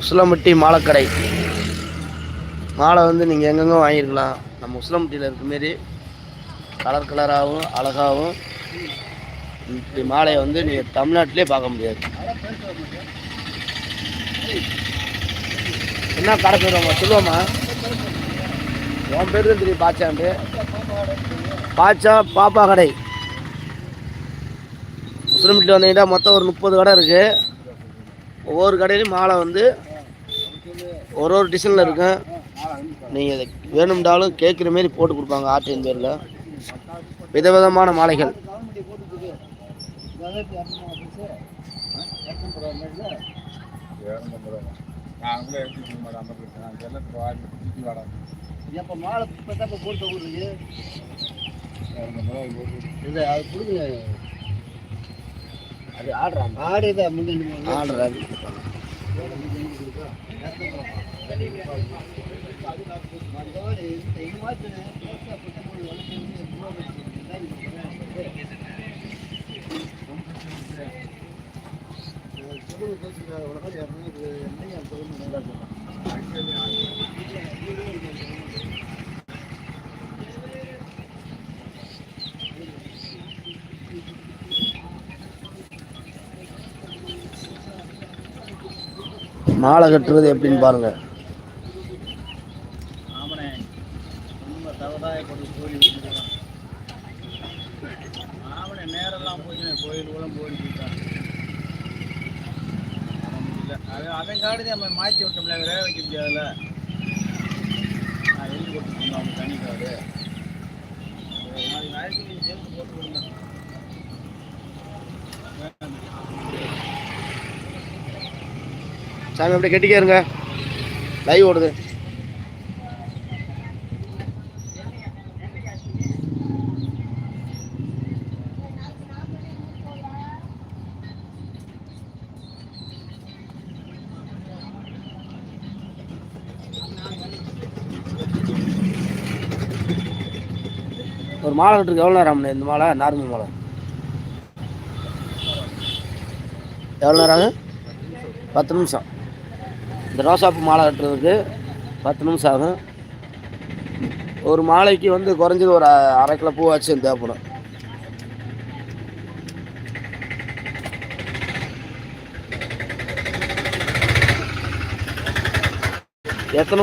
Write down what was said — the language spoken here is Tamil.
உசிலம்பட்டி மாலைக்கடை. மாலை வந்து நீங்கள் எங்கெங்கே வாங்கியிருக்கலாம். நம்ம உசிலம்பட்டியில் இருக்க மாரி கலர் கலராகவும் அழகாகவும் இப்படி மாலையை வந்து நீங்கள் தமிழ்நாட்டிலே பார்க்க முடியாது. என்ன கடை பேருவாங்க சொல்லுவோம்மா. உன் பேர் தான் தெரியும் பாச்சான்ட்டு பாச்சா பாப்பா கடை முஸ்லீம்கிட்ட வந்தீங்கன்னா மொத்தம் ஒரு முப்பது கடை இருக்குது ஒவ்வொரு கடையிலையும் மாலை வந்து ஒரு ஒரு டிசைனில் இருக்கும் நீங்கள் வேணும்னாலும் கேட்குற மாரி போட்டு கொடுப்பாங்க ஆற்றின் பேரில். விதவிதமான மாலைகள். எப்போ மாலை இப்போ தான் போட்டு இல்லை அது கொடுங்க அது ஆடுறாங்க ஆடுதா முன்னாடி ஆடுறாங்க மாலை போய் எப்படின்னு அது அவன் காடு நம்ம மாற்றி விட்டோம்ல வேக வைக்க முடியாதுல்ல நான் எழுதி கொடுத்துருந்தோம் தனி காடு போட்டு விடுங்க சாமி அப்படியே கெட்டிக்கே இருங்க. லைவ் ஓடுது. ஒரு மாலை கட்டுருக்கு எவ்வளோ நேரம் ஆகும்ண்ணே இந்த மாலை? நார்மல் மாலை. எவ்வளோ நேரம் ஆகும் பத்து நிமிஷம். இந்த ரோசாப்பூ மாலை கட்டுறதுக்கு பத்து நிமிஷம் ஆகும். ஒரு மாலைக்கு வந்து குறைஞ்சது ஒரு அரை கிலோ பூவாச்சும் தேவைப்படும். எத்தனை